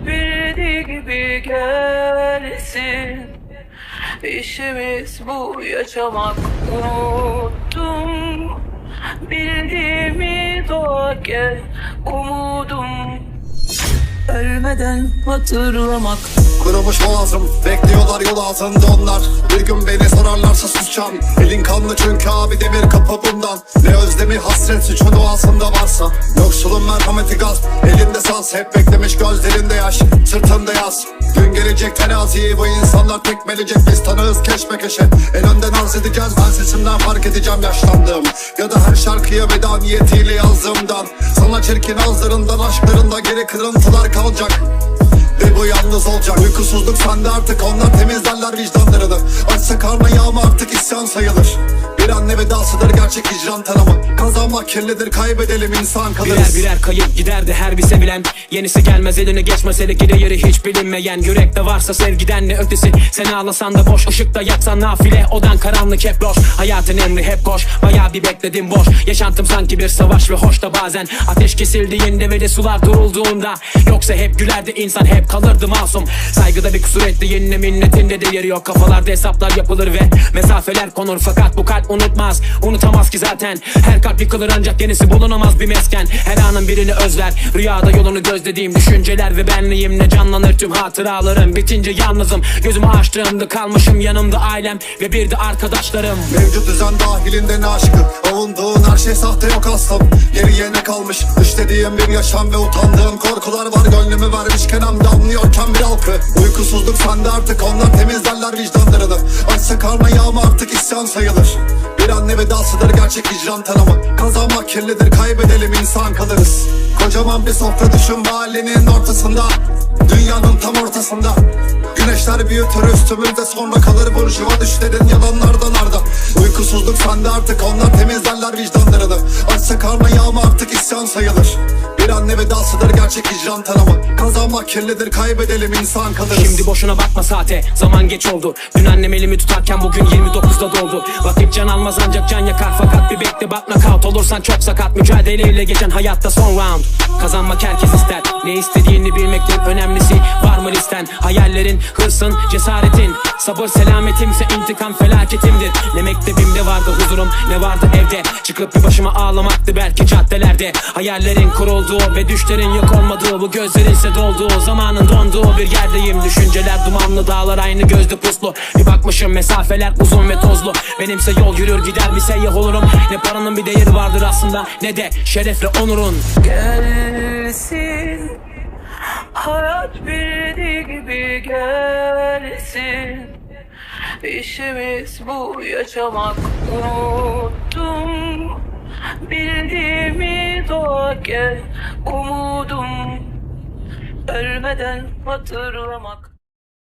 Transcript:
bildiği gibi gelsin. İşimiz bu yaşamak unuttum. Bildiğimi doğarken umudum. Ölmeden hatırlamak. Kırılmış boğazım Bekliyorlar yol ağzında onlar. Bir gün beni sorarlarsa susacağım. Elin kanlı çünkü abi demir kapı bundan. Ne özlemi hasret suçu doğasında varsa. Yoksulun merhameti gasp Saz hep beklemiş gözlerinde yaş Sırtında yaz Gün gelecek teraziyi bu insanlar tekmeleyecek Biz tanığız keşmekeşe. En önden arz edeceğiz ben sesimden fark edeceğim yaşlandığım. Ya da her şarkıya veda niyetiyle yazdığımdan. Sana çirkin ağızlarından aşklarında geri kırıntılar kalacak. Ve bu yalnız olacak. Uykusuzluk sende artık onlar temizlerler vicdanlarını. Açsa karnı yağma artık isyan sayılır Bir anne vedasıdır gerçek hicran tanımı Kazanmak kirlidir kaybedelim insan Birer kalırız birer kayıp giderdi her bir sevilen. Yenisi gelmez eline geçmez hele ki de yeri hiç bilinmeyen. Yürekte varsa sevgiden ne ötesi? Sen ağlasan da boş ışıkta yaksan nafile. Odan karanlık hep loş. Hayatın emri hep koş. Baya bir bekledim boş. Yaşantım sanki bir savaş ve hoş da bazen. Ateş kesildiğinde ve de sular durulduğunda. Yoksa hep gülerdi insan hep kalırdı masum. Saygıda bir kusur ettiğinde minnetinde de yeri yok. Kafalarda hesaplar yapılır ve mesafeler konur. Fakat bu kalp unutmaz unutamaz ki zaten. Her kalp yıkılır ancak yenisi bulunamaz bir mesken. Her anın birini özler Rüyada yolunu gözlediğim düşünceler ve benliğimle canlanır tüm hatıralarım. Bitince yalnızım gözümü açtığımda kalmışım yanımda ailem ve bir de arkadaşlarım. Mevcut düzen dahilinde ne aşkı Avunduğun her şey sahte yok aslım Geriye ne kalmış? İstediğim bir yaşam ve utandığım korkular var. Gönlümü damlıyorken bir halkı. Uykusuzluk sende artık. Onlar temizlerler vicdanlarını. Açsa karma yağma artık isyan sayılır. Bir anne vedasıdır gerçek hicran tanımı Kazanmak kirlidir kaybedelim insan kalırız. Kocaman bir sofra düşün mahallenin ortasında. Dünyanın tam ortasında. Güneşler büyütür üstümüzde sonra kalır burjuva düşlerin yalanlardan arda. Uykusuzluk sende artık. Onlar temizlerler vicdanlarını. Açsa karma yağma artık isyan sayılır Anne vedasıdır gerçek hicran tanımı Kazanmak kirlidir kaybedelim insan kalırız. Şimdi boşuna bakma saate zaman geç oldu. Dün annem elimi tutarken bugün 29'da doldu Vakit can almaz ancak can yakar. Fakat bir bekle bak knockout olursan çok sakat. Mücadeleyle geçen hayatta son round. Kazanmak herkes ister. Ne istediğini bilmektir önemlisi Listen Hayallerin, hırsın, cesaretin. Sabır selametimse intikam felaketimdir. Ne mektebimde vardı huzurum ne vardı evde. Çıkıp bir başıma ağlamaktı belki caddelerde. Hayallerin kurulduğu ve düşlerin yok olmadığı Bu gözlerinse dolduğu zamanın donduğu bir yerdeyim. Düşünceler dumanlı dağlar aynı gözlü puslu. Bir bakmışım mesafeler uzun ve tozlu. Benimse yol yürür gider bir seyyah olurum? Ne paranın bir değeri vardır aslında ne de şerefle onurun. Gelsin Hayat gibi gelsin İşimiz bu yaşamak unuttum. Bildiğimi doğarken umudum Ölmeden hatırlamak